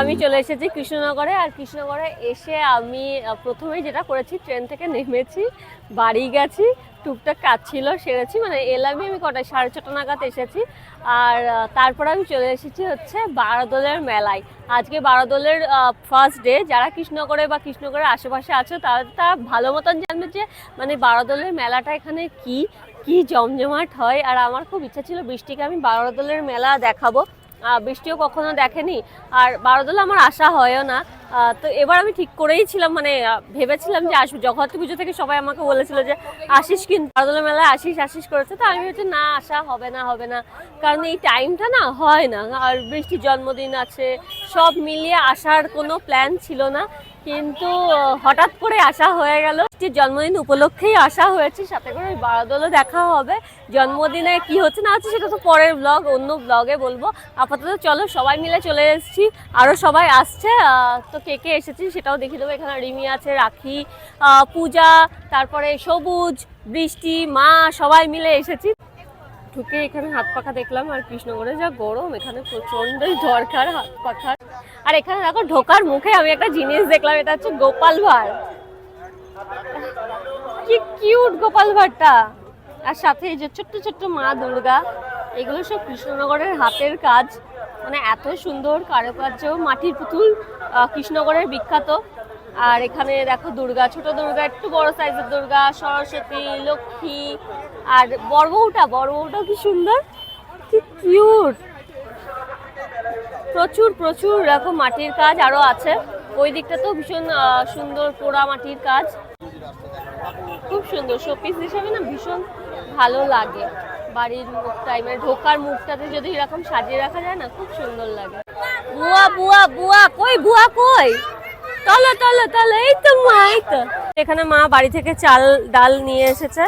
আমি চলে এসেছি কৃষ্ণনগরে, আর কৃষ্ণনগরে এসে আমি প্রথমেই যেটা করেছি, ট্রেন থেকে নেমেছি, বাড়ি গেছি, টুকটাক কাজ ছিল, সেরেছি মানে এলামই আমি কটায় সাড়ে ছটা নাগাদ এসেছি। আর তারপর আমি চলে এসেছি হচ্ছে বারোদোলের মেলায়। আজকে বারোদোলের ফার্স্ট ডে যারা কৃষ্ণনগরে বা কৃষ্ণনগরের আশেপাশে আছে, তারা তারা ভালো মতন জানবে যে মানে বারোদোলের মেলাটা এখানে কি কি জমজমাট হয়। আর আমার খুব ইচ্ছা ছিল বৃষ্টিকে আমি বারোদোলের মেলা দেখাবো। বৃষ্টিও কখনো দেখেনি। আর বারোদোলা আমার আশা হয়ও না। তো এবার আমি ঠিক করেই ছিলাম মানে ভেবেছিলাম যে আসব। জগদ্ধাত্রী পুজো থেকে সবাই আমাকে বলেছিল যে আসিস কিন্তু বারোদোলা মেলায় আসিস আসিস করেছে। তো আমি হচ্ছে না আসা হবে না হবে না। কারণ এই টাইমটা না হয় না। আর বৃষ্টির জন্মদিন আছে সব মিলিয়ে আসার কোনো প্ল্যান ছিল না। কিন্তু হঠাৎ করে আসা হয়ে গেল। বৃষ্টির জন্মদিন উপলক্ষেই আসা হয়েছে। সাথে করে ওই বারাদলও দেখা হবে। জন্মদিনে কি হচ্ছে না হচ্ছে সেটা তো পরের ব্লগ অন্য ব্লগে বলব। আপাতত চলো সবাই মিলে চলে এসেছি। আরও সবাই আসছে আহ, তো কে কে এসেছি সেটাও দেখিয়ে দেবো। এখানে রিমি আছে, রাখি পূজা, তারপরে সবুজ, বৃষ্টি, মা, সবাই মিলে এসেছি। ঢুকে এখানে হাত পাখা দেখলাম আর কৃষ্ণগড়ে যা গরম, এখানে প্রচন্ডই দরকার হাত পাখার। আর এখানে দেখো, ঢোকার মুখে আমি একটা জিনিস দেখলাম, এটা হচ্ছে গোপাল ভাঁড়। কি কিউট গোপাল ভাঁড়টা। আর সাথে এই যে ছোট্ট ছোট্ট মা দুর্গা, এগুলো সব কৃষ্ণনগরের হাতের কাজ। মানে এত সুন্দর কারুকার্য, মাটির পুতুল। আহ, কৃষ্ণনগরের বিখ্যাত। আর এখানে দেখো দুর্গা ছোট দুর্গা একটু বড় সাইজের দুর্গা সরস্বতী লক্ষ্মী আর বড় বউটা কি সুন্দর? কি কিউট প্রচুর প্রচুর এরকম মাটির কাজ আরও আছে। ওই দিকটা তো ভীষণ সুন্দর পোড়া মাটির কাজ। খুব সুন্দর শোপিস হিসাবে না ভীষণ ভালো লাগে। বাড়ির মুখটাই মানে ঢোকার মুখটাতে যদি এরকম সাজিয়ে রাখা যায় না খুব সুন্দর লাগে। বুয়া বুয়া বুয়া কই বুয়া কই? তলো তলো তলো এই তো মা এই তো। এখানে মা বাড়ি থেকে চাল ডাল নিয়ে এসেছে।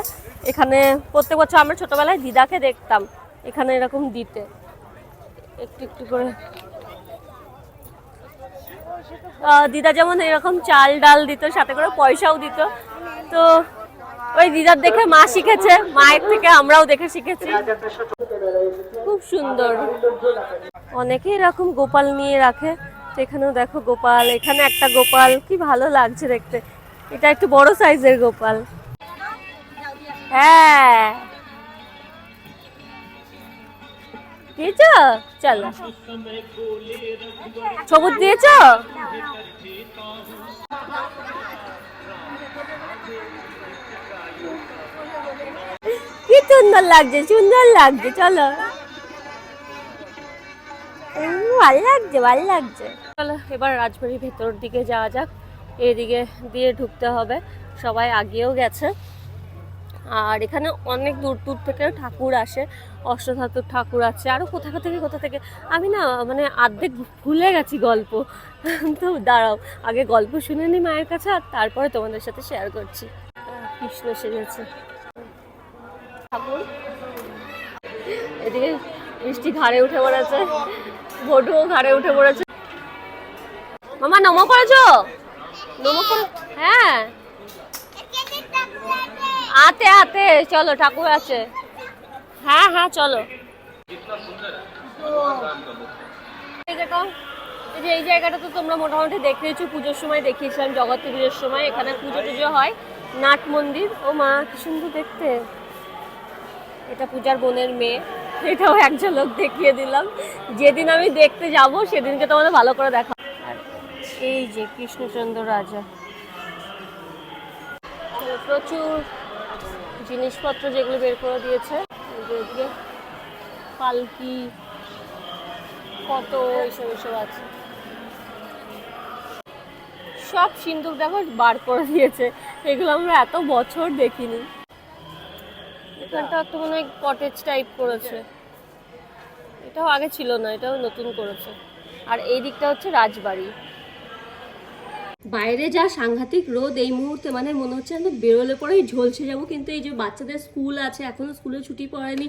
এখানে প্রত্যেক বছর আমরা ছোটবেলায় দিদাকে দেখতাম এখানে এরকম দিতে। একটু একটু করে। দিদা যেমন এরকম চাল ডাল দিত সাথে করে পয়সাও দিত। তো ওই দিদার দেখে মা শিখেছে, মায়ের থেকে আমরাও দেখে শিখেছি। খুব সুন্দর। অনেকে এরকম গোপাল নিয়ে রাখে। এখানেও দেখো গোপাল, এখানে একটা গোপাল, কি ভালো লাগছে দেখতে। এটা একটু বড় সাইজের গোপাল। হ্যাঁ। দিয়েছ? চলো। সবুজ দিয়েছ কি সুন্দর লাগছে সুন্দর লাগছে, চলো। ভালো লাগছে ভালো লাগছে। চলো, এবার রাজবাড়ির ভেতর দিকে যাওয়া যাক। এদিকে দিয়ে ঢুকতে হবে, সবাই আগেও গেছে। আর এখানে অনেক দূর দূর থেকে ঠাকুর আসে অষ্টধাতুর ঠাকুর আছে। আরও কোথা থেকে কোথা থেকে? আমি না মানে অর্ধেক ভুলে গেছি গল্প। তো দাঁড়াও, আগে গল্প শুনে নি মায়ের কাছে, আর তারপরে তোমাদের সাথে শেয়ার করছি। কৃষ্ণ সেজেছে। এদিকে বৃষ্টি ঘাড়ে উঠে পড়েছে ভোটুও ঘাড়ে উঠে পড়েছে। মামা, নমো করেছ? নমো করে হ্যাঁ। আতে আতে, চলো, ঠাকুর আছে। হ্যাঁ হ্যাঁ চলো। এই যে এই জায়গাটা তো তোমরা মোটামুটি দেখেছ পুজোর সময় দেখিয়েছিলাম জগত্রী পুজোর সময়, এখানে পুজো টুজো হয়, নাট মন্দির। ও মা, কি সুন্দর দেখতে। এটা পূজার বোনের মেয়ে। এটাও এক ঝলক দেখিয়ে দিলাম। যেদিন আমি দেখতে যাব, সেদিনকে তোমাদের ভালো করে দেখা আর এই যে কৃষ্ণচন্দ্র রাজা। প্রচুর জিনিসপত্র যেগুলো বের করে দিয়েছে। এদিকে পালকি কত এইসব এইসব আছে। সব সিন্দুক দেখো বার করে দিয়েছে। এগুলো আমরা এত বছর দেখিনি। এখানটা একটা মনে হয় কটেজ টাইপ করেছে। এটাও আগে ছিল না, এটাও নতুন করেছে। আর এই দিকটা হচ্ছে রাজবাড়ি। বাইরে যা সাংঘাতিক রোদ, এই মুহূর্তে মানে মনে হচ্ছে আমি বেরোলে পরেই ঝলসে যাব। কিন্তু এই যে বাচ্চাদের স্কুল আছে, এখনও স্কুলে ছুটি পড়েনি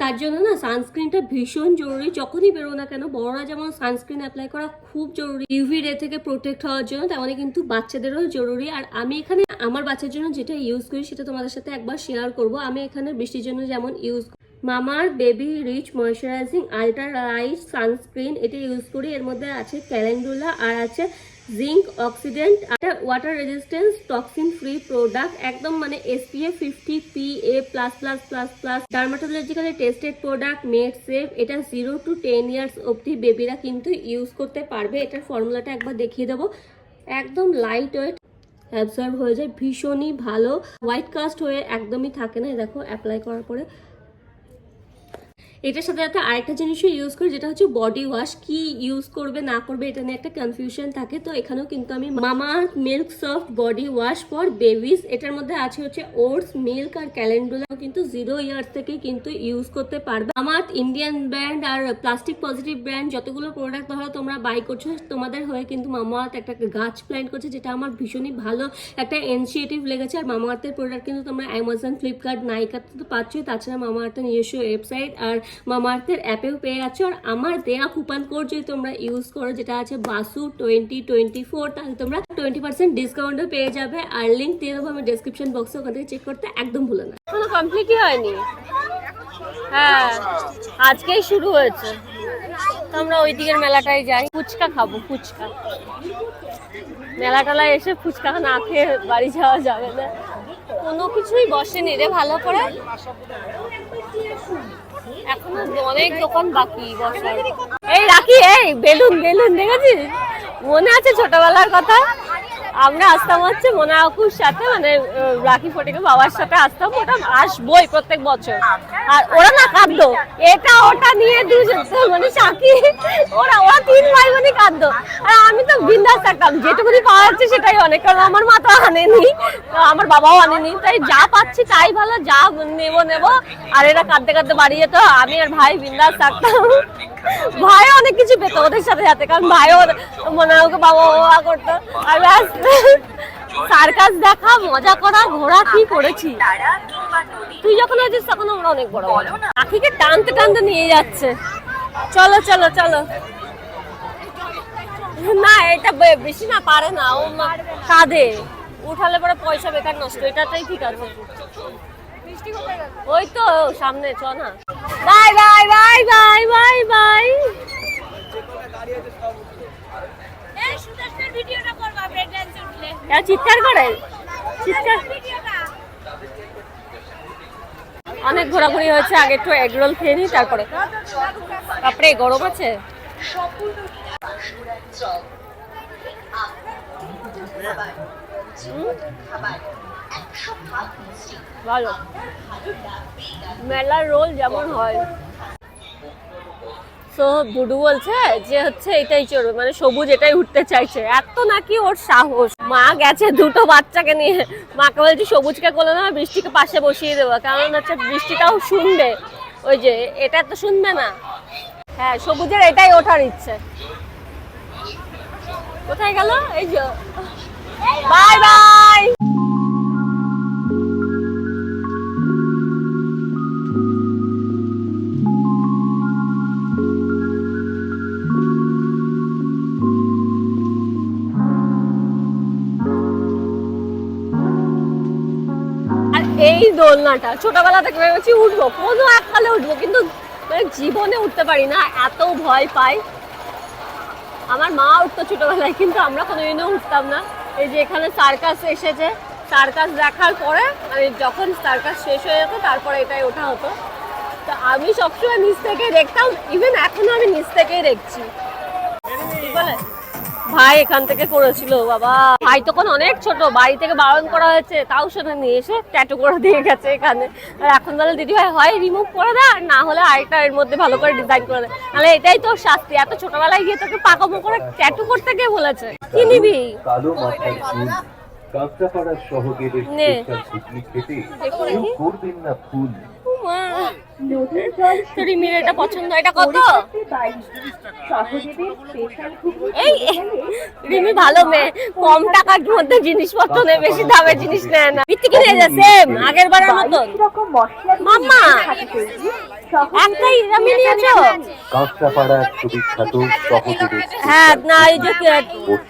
তার জন্য না সানস্ক্রিনটা ভীষণ জরুরি। যখনই বেরো না কেন, বড়রা যেমন সানস্ক্রিন অ্যাপ্লাই করা খুব জরুরি। ইউভি রে থেকে প্রোটেক্ট হওয়ার জন্য, তেমনই কিন্তু বাচ্চাদেরও জরুরি। আর আমি এখানে আমার বাচ্চার জন্য যেটা ইউজ করি, সেটা তোমাদের সাথে একবার শেয়ার করব। আমি এখানে বৃষ্টির জন্য যেমন use Mamaearth baby rich moisturising ultra light sunscreen এটা ইউজ করি। এর মধ্যে আছে ক্যালেন্ডুলা আর আছে জিঙ্ক অক্সিডেন্ট আর water resistance toxin free product একদম মানে SPF fifty P A plus plus plus plus dermatologically tested product made safe এটা জিরো টু টেন ইয়ার্স অবধি বেবিরা কিন্তু ইউজ করতে পারবে। এটার ফর্মুলাটা একবার দেখিয়ে দেবো। একদম লাইট ওয়েট অ্যাবজর্ব হয়ে যায়, ভীষণই ভালো। হোয়াইট কাস্ট হয়ে একদমই থাকে না দেখো অ্যাপ্লাই করার পরে। এটার সাথে সাথে আরেকটা জিনিসও ইউজ করি, যেটা হচ্ছে বডি ওয়াশ কি ইউজ করবে, না করবে, এটা নিয়ে একটা কনফিউশন থাকে। তো এখানেও কিন্তু আমি mama milk soft body wash for babies এটার মধ্যে আছে হচ্ছে ওটস মিল্ক আর ক্যালেন্ডুলা কিন্তু জিরো ইয়ার্স থেকে কিন্তু ইউজ করতে পারবে। আমার ইন্ডিয়ান ব্র্যান্ড আর প্লাস্টিক পজিটিভ ব্র্যান্ড যতগুলো প্রোডাক্ট ধরো তোমরা বাই করছ, তোমাদের হয়ে কিন্তু মামাআর্থ একটা গাছ প্ল্যান করছে, যেটা আমার ভীষণই ভালো একটা ইনিশিয়েটিভ লেগেছে। আর মামাআর্থের প্রোডাক্ট কিন্তু তোমরা অ্যামাজন ফ্লিপকার্ট নাইকাতে তো পাচ্ছই, তাছাড়া মামাআর্থের নিজস্ব ওয়েবসাইট আর মামাআর্থের অ্যাপেও পেয়ে যাচ্ছ। আর আমার দেয়া কুপন কোড যদি তোমরা ইউজ করো, যেটা আছে বাসু টোয়েন্টি টোয়েন্টি ফোর তাহলে তোমরা টোয়েন্টি পার্সেন্ট ডিসকাউন্টও পেয়ে যাবে। আর লিঙ্ক দিয়ে দেবো আমি ডেসক্রিপশন বক্সে ওখান থেকে চেক করতে একদম ভুলে না। কোনো কমপ্লিটই হয়নি? হ্যাঁ আজকেই শুরু হয়েছে। আমরা ওই দিকের মেলাটায় যাই। ফুচকা খাব, ফুচকা। মেলা টেলায় এসে ফুচকা না খেয়ে বাড়ি যাওয়া যাবে না। কোনো কিছুই বসেনি রে ভালো করে। এখনও অনেক দোকান বাকি বসার এই রাখি, এই বেলুন বেলুন দেখেছিস? মনে আছে ছোটবেলার কথা? আমরা আসতাম হচ্ছে মোনা আকুর সাথে মানে রাখি ফটিকে বাবার সাথে আসতাম, ওটা আসবোই প্রত্যেক বছর। আর ওরা না কাঁদতো। এটা ওটা নিয়ে দুজন মানে সাকি, ওরা ওরা তিন ভাই বোনই কাঁদতো। আর আমি তো বিন্দাস থাকতাম, যেটুকুনি পাওয়া যাচ্ছে সেটাই অনেক, কারণ আমার মা তো আনেনি আমার বাবাও আনেনি, তাই যা পাচ্ছি তাই ভালো, যা নেব নেব। আর এরা কাঁদতে কাঁদতে বাড়ি যেত, আমি আর ভাই বিন্দাস থাকতাম। ভাই অনেক কিছু পেতো ওদের সাথে সাথে, কারণ ভাইও মনে হয় ওকে বাবা বাবা করতো। আর ব্যাস, সার্কাস দেখা, মজা করা, ঘোরা, কি করেছি? তুই যখন আছিস তখন আমরা অনেক বড় আখিকে টানতে টানতে নিয়ে যাচ্ছে। চলো চলো চলো। না, এটা বেশি না, পারে না। ও কাঁদে। উঠালে পরে পয়সা বেকার নষ্ট, এটাতেই ঠিক আছে। ওই তো সামনে চ না। Bye bye bye bye bye bye. চিৎকার করে? চিৎকার? অনেক ঘোরাঘুরি হয়েছে আগে একটু এগ রোল খেয়ে নিই তারপরে। তারপরে গরম আছে। ভালো। মেলার রোল যেমন হয়। বলছে যে হচ্ছে এটাই চড়বে মানে সবুজ এটাই উঠতে চাইছে। এত নাকি ওর সাহস। মা গেছে দুটো বাচ্চাকে নিয়ে। মাকে বলছে সবুজকে না বৃষ্টিকে পাশে বসিয়ে দেবো। কারণ হচ্ছে বৃষ্টিটাও শুনবে। ওই যে, এটা তো শুনবে না। হ্যাঁ সবুজের এটাই ওঠার ইচ্ছে। কোথায় গেল? এই যে। Bye bye. দোলনাটা। ছোটবেলা থেকে ভেবেছি উঠবো। কোনো এককালে উঠবো, কিন্তু মানে জীবনে উঠতে পারি না। এত ভয় পাই। আমার মা উঠতো ছোটবেলায়, কিন্তু আমরা কোনোদিনও উঠতাম না। এই যে এখানে সার্কাস এসেছে। সার্কাস দেখার পরে মানে যখন সার্কাস শেষ হয়ে যেত, তারপরে এটাই ওঠা হতো। তো আমি সবসময় নিচ থেকে দেখতাম। ইভেন এখনও আমি নিচ থেকেই দেখছি। বলে? ভাই এখান থেকে করেছিল বাবা। ভাই তখন অনেক ছোট বাড়ি থেকে বারণ করা হয়েছে তাও সেটা নিয়ে এসে ট্যাটু করে দিয়ে গেছে এখানে। আর এখন বলে দিদি ভাই হয় রিমুভ করে দেয় আর না হলে আরেকটা এর মধ্যে ভালো করে ডিজাইন করে দেয় তাহলে এটাই তোর শাস্তি এত ছোটবেলায় গিয়ে তোকে পাকামো করে ট্যাটু করতে কে বলেছে? কি নিবি? কালো মাথার চুল কাঁচরাপাড়ার। করবেন না ফুল। উমা, রিমির এটা পছন্দ এটা কত? এই রিমি ভালো মেয়ে। কম টাকার মধ্যে জিনিসপত্র নেয় বেশি দামের জিনিস নেয় না। বিত্তি কিনে যা সেম আগের বারের মতন। মাম্মা! একটাই আমি নিয়েছো কাঁচরাপাড়ার সুবিখ্যাত সহগেদের হ্যাঁ না এই যে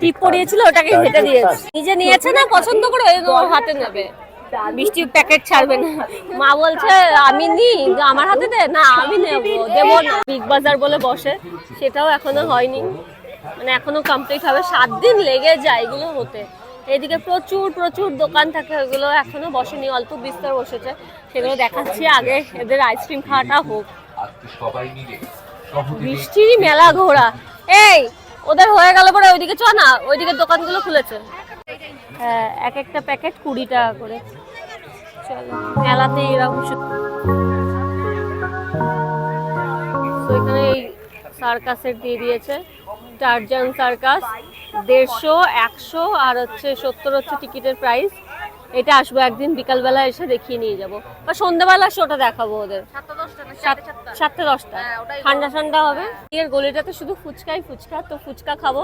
টিপ পরিয়েছিল ওটাকে হেঁটে দিয়েছে। নিজে নিয়েছে না পছন্দ করে ওই হাতে নেবে। বৃষ্টি প্যাকেট ছাড়বে না। মা বলছে, আমি নি, আমার হাতে দে। না, আমি নেব, দেবো না। বিগ বাজার বলে বসে, সেটাও এখনও হয়নি। মানে এখনও কমপ্লিট হবে। সাত দিন লেগে যায় এগুলো হতে। এদিকে প্রচুর প্রচুর দোকান থাকে ওগুলো এখনও বসেনি। অল্প বিস্তর বসেছে। সেগুলো দেখাচ্ছি আগে। এদের আইসক্রিম খাওয়াটা হোক। বৃষ্টিরই মেলা ঘোরা। এই, ওদের হয়ে গেল পরে ওইদিকে চ না, ওইদিকে দোকানগুলো খুলেছে। হ্যাঁ এক একটা প্যাকেট কুড়ি টাকা করে। চলো মেলাতে এরকম এখানে এই সার্কাসের দিয়ে দিয়েছে। টারজান সার্কাস দেড়শো একশো আর হচ্ছে সত্তর হচ্ছে টিকিটের প্রাইস। এটা আসব একদিন বিকালবেলা এসে দেখিয়ে নিয়ে যাব। বা সন্ধ্যাবেলা শোটা দেখাবো ওদের। সাত- সাতটা? দশটা। ঠান্ডা ঠান্ডা হবে। এর গলিটাতে শুধু ফুচকাই ফুচকা তো ফুচকা খাব।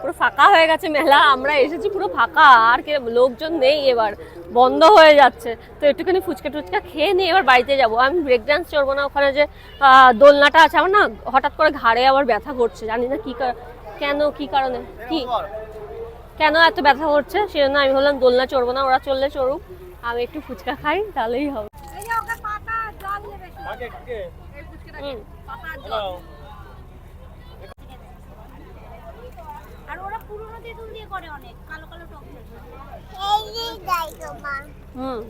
পুরো ফাঁকা হয়ে গেছে মেলা আমরা এসেছি পুরো ফাঁকা আর কে লোকজন নেই এবার বন্ধ হয়ে যাচ্ছে। তো একটুখানি ফুচকা টুচকা খেয়ে নিয়ে এবার বাড়িতে যাব। আমি ব্রেক ডান্স চড়বো না ওখানে যে দোলনাটা আছে আমার না হঠাৎ করে ঘাড়ে আবার ব্যথা করছে জানি না কি কার- কেন কি কারণে কি? কেন এত ব্যথা করছে? সেজন্য আমি বললাম দোলনা চড়বো না ওরা চললে চড়ুক। আমি একটু ফুচকা খাই তাহলেই হবে হুম। আর ওরা পুরোনো তেঁতুল দিয়ে হুম।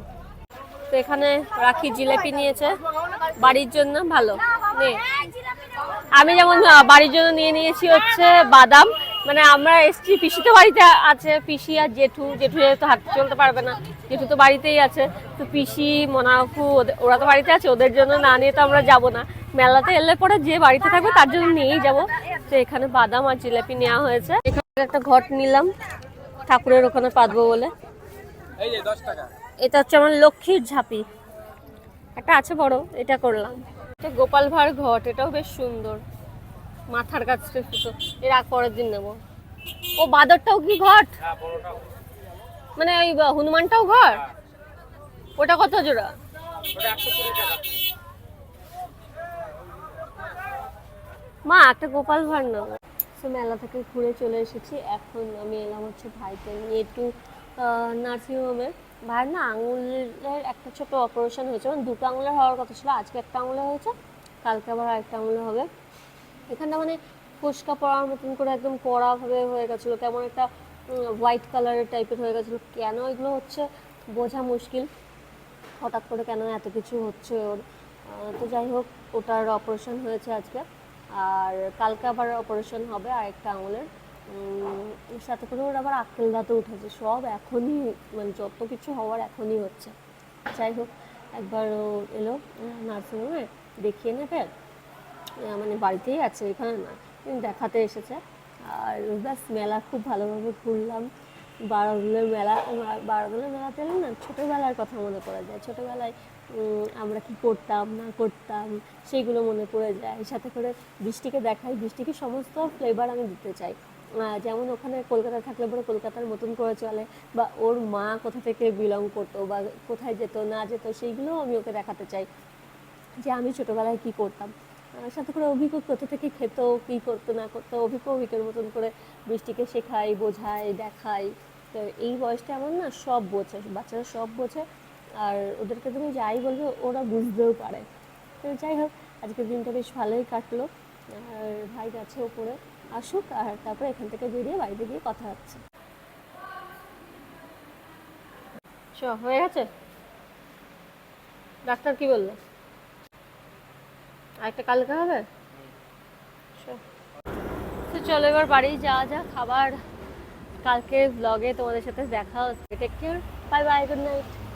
তো এখানে রাখি জিলেপি নিয়েছে। বাড়ির জন্য ভালো আমি যেমন বাড়ির জন্য নিয়ে নিয়েছি হচ্ছে বাদাম। মানে আমরা এসছি, পিসি তো বাড়িতে আছে, পিসি আর জেঠু। জেঠু যেহেতু হাঁটতে চলতে পারবে না, জেঠু তো বাড়িতেই আছে। তো পিসি, মোনাফু ওরা তো বাড়িতে আছে, ওদের জন্য না নিয়ে তো আমরা যাব না। মেলাতে এলে পরে যে বাড়িতে থাকবে তার জন্য নিয়েই যাব। তো এখানে বাদাম আর জিলাপি নেওয়া হয়েছে। একটা ঘট নিলাম ঠাকুরের ওখানে পাতবো বলে। এটা হচ্ছে আমার লক্ষ্মীর ঝাঁপি। একটা আছে বড় এটা করলাম। এটা গোপাল ভাঁড় ঘট এটাও বেশ সুন্দর। মাথার কাছে ফুটো। এর আগ পরের দিন নেব। ও বাদরটাও কি ঘট? মানে ওই হনুমানটাও ঘর ওটা কত জোড়া? মা একটা গোপাল ভাঁড় নেব। সে মেলা থেকে ঘুরে চলে এসেছি। এখন আমি এলাম হচ্ছে ভাইকে নিয়ে একটু নার্সিংহোমে ভাইয়ের না আঙুলের একটা ছোট অপারেশন হয়েছে। মানে দুটো আঙুলের হওয়ার কথা ছিল, আজকে একটা আঙুলে হয়েছে, কালকে আবার আরেকটা আঙুলে হবে। এখানটা মানে ফুসকা পড়ার মতন করে একদম কড়াভাবে হয়ে গেছিল, কেমন একটা হোয়াইট কালারের টাইপের হয়ে গেছিল। কেন এগুলো হচ্ছে বোঝা মুশকিল। হঠাৎ করে কেন এত কিছু হচ্ছে ওর? তো যাই হোক, ওটার অপারেশন হয়েছে আজকে। আর কালকে আবার অপারেশন হবে আর একটা আঙুলের সাথে করে ওর আবার আক্কেল দাঁতও উঠেছে। সব এখনই মানে যত কিছু হওয়ার এখনই হচ্ছে। যাই হোক, একবার ও এলো নার্সিংহোমে দেখিয়ে নেবে। মানে বাড়িতেই আছে, এখানে না দেখাতে এসেছে। আর ব্যাস, মেলা খুব ভালোভাবে ঘুরলাম। বারোগুলোর মেলা বারোগুলোর মেলাতে না, ছোটোবেলার কথা মনে করা যায়। ছোটোবেলায় আমরা কি করতাম, না করতাম সেইগুলো মনে পড়ে যায়। সাথে করে বৃষ্টিকে দেখাই, বৃষ্টিকে সমস্ত ফ্লেভার আমি দিতে চাই। যেমন ওখানে কলকাতা থাকলে পরে কলকাতার মতন করে চলে, বা ওর মা কোথা থেকে বিলং করতো, বা কোথায় যেত, না যেত সেইগুলোও আমি ওকে দেখাতে চাই যে আমি ছোটোবেলায় কি করতাম। সাথে করে অভিজ্ঞ কোথা থেকে খেত, কি করতো, না করতো, অভিজ্ঞ অভিজ্ঞের মতন করে বৃষ্টিকে শেখাই, বোঝাই, দেখাই। তো এই বয়সটা এমন না সব বোঝে, বাচ্চারা সব বোঝে। আর ওদেরকে তুমি যাই বলবে, ওরা বুঝতেও পারে। তো যাই হোক, আজকের দিনটা বেশ ভালোই কাটলো। আর ভাই যাচ্ছে ওপরে, আসুক, আর তারপরে এখান থেকে বেরিয়ে বাড়িতে গিয়ে কথা হচ্ছে। হয়ে গেছে? ডাক্তার কি বলল? আরেকটা কালকে হবে? তো চলো, এবার বাড়ি যাওয়া যাক। খাবার কালকে ব্লগে তোমাদের সাথে দেখা হচ্ছে। Take care bye bye good night